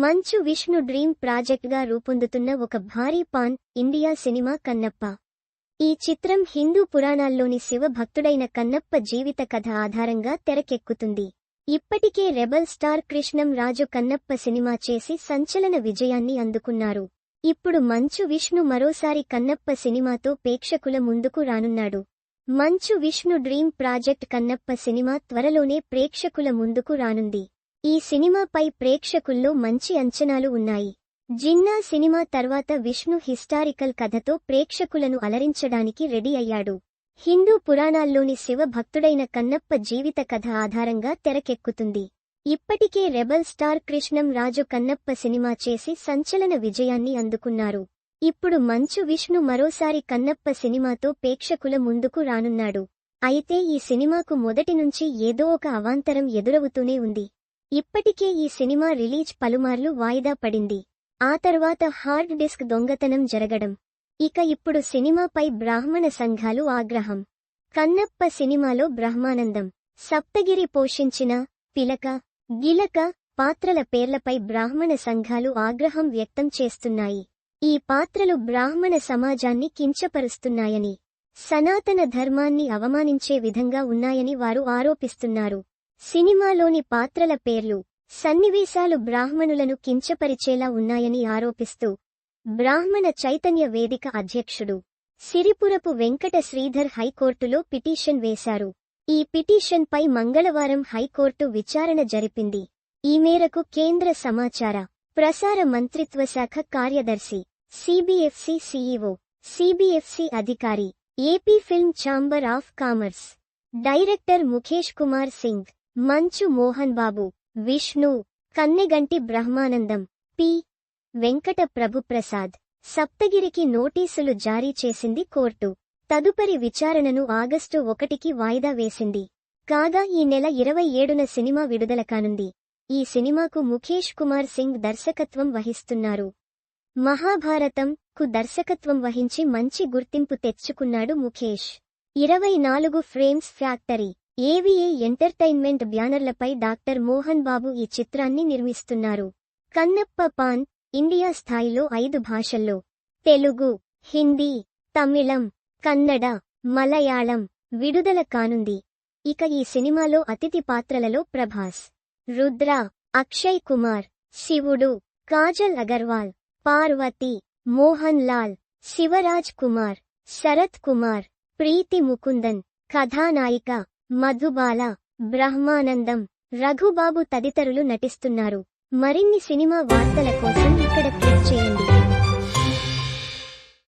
మంచు విష్ణు డ్రీమ్ ప్రాజెక్ట్గా రూపొందుతున్న ఒక భారీ పాన్ ఇండియా సినిమా కన్నప్ప. ఈ చిత్రం హిందూ పురాణాల్లోని శివ భక్తుడైన కన్నప్ప జీవిత కథ ఆధారంగా తెరకెక్కుతుంది. ఇప్పటికే rebel star Krishnam Raju Kannappa cinema చేసి సంచలన విజయాన్ని అందుకున్నారు. ఇప్పుడు మంచు విష్ణు మరోసారి కన్నప్ప సినిమాతో ప్రేక్షకుల ముందుకు రానున్నాడు. Manchu Vishnu dream project Kannappa cinema త్వరలోనే ప్రేక్షకుల ముందుకు రానుంది. ఈ సినిమాపై ప్రేక్షకుల్లో మంచి అంచనాలు ఉన్నాయి. జిన్నా సినిమా తర్వాత విష్ణు హిస్టారికల్ కథతో ప్రేక్షకులను అలరించడానికి రెడీ అయ్యాడు. హిందూ పురాణాల్లోని శివ భక్తుడైన కన్నప్ప జీవిత కథ ఆధారంగా తెరకెక్కుతుంది. ఇప్పటికే rebel star Krishnam Raju Kannappa cinema చేసి సంచలన విజయాన్ని అందుకున్నారు. ఇప్పుడు మంచు విష్ణు మరోసారి కన్నప్ప సినిమాతో ప్రేక్షకుల ముందుకు రానున్నాడు. అయితే ఈ సినిమాకు మొదటి నుంచి ఏదో ఒక అవాంతరం ఎదురవుతూనే ఉంది. ఇప్పటికే ఈ సినిమా రిలీజ్ పలుమార్లు వాయిదా పడింది. ఆ తర్వాత హార్డ్ డిస్క్ దొంగతనం జరగడం. ఇక ఇప్పుడు సినిమాపై బ్రాహ్మణ సంఘాలు ఆగ్రహం. కన్నప్ప సినిమాలో బ్రహ్మానందం. సప్తగిరి పోషించిన పిలక గిలక పాత్రల పేర్లపై బ్రాహ్మణ సంఘాలు ఆగ్రహం వ్యక్తం చేస్తున్నాయి. ఈ పాత్రలు బ్రాహ్మణ సమాజాన్ని కించపరుస్తున్నాయని సనాతన ధర్మాన్ని అవమానించే విధంగా ఉన్నాయని వారు ఆరోపిస్తున్నారు. సినిమాలోని పాత్రల పేర్లు సన్నివేశాలు బ్రాహ్మణులను కించపరిచేలా ఉన్నాయని ఆరోపిస్తూ బ్రాహ్మణ చైతన్య వేదిక అధ్యక్షుడు సిరిపురపు వెంకట శ్రీధర్ హైకోర్టులో పిటిషన్ వేశారు. ఈ పిటిషన్పై మంగళవారం హైకోర్టు విచారణ జరిపింది. ఈ మేరకు కేంద్ర సమాచార ప్రసార మంత్రిత్వ శాఖ కార్యదర్శి సిబిఎఫ్సి సీఈఓ సిబిఎఫ్సి అధికారి AP film chamber of commerce director Mukesh Kumar Singh Manchu Mohan Babu Vishnu Kanneganti Brahmanandam P. Venkata Prabhuprasad. సప్తగిరికి నోటీసులు జారీ చేసింది కోర్టు. తదుపరి విచారణను ఆగస్టు ఒకటికి వాయిదా వేసింది. కాగా ఈ నెల ఇరవై ఏడున సినిమా విడుదల కానుంది. ఈ సినిమాకు ముఖేష్ కుమార్ సింగ్ దర్శకత్వం వహిస్తున్నారు. మహాభారతం కు దర్శకత్వం వహించి మంచి గుర్తింపు తెచ్చుకున్నాడు ముఖేష్. ఇరవై నాలుగు ఫ్రేమ్స్ ఫ్యాక్టరీ. ఏవిఏ ఎంటర్టైన్మెంట్ బ్యానర్లపై డాక్టర్ మోహన్ బాబు ఈ చిత్రాన్ని నిర్మిస్తున్నారు. కన్నప్ప పాన్ ఇండియా స్థాయిలో ఐదు భాషల్లో. తెలుగు హిందీ తమిళం కన్నడ మలయాళం విడుదల కానుంది. ఇక ఈ సినిమాలో అతిథి పాత్రలలో ప్రభాస్ రుద్ర అక్షయ్ కుమార్ శివుడు కాజల్ అగర్వాల్ పార్వతి మోహన్ లాల్ శివరాజ్ కుమార్ శరత్ కుమార్ ప్రీతి ముకుందన్ కథానాయిక మధుబాల బ్రహ్మానందం రఘుబాబు తదితరులు నటిస్తున్నారు. మరిన్ని సినిమా వార్తల కోసం ఇక్కడ క్లిక్ చేయండి.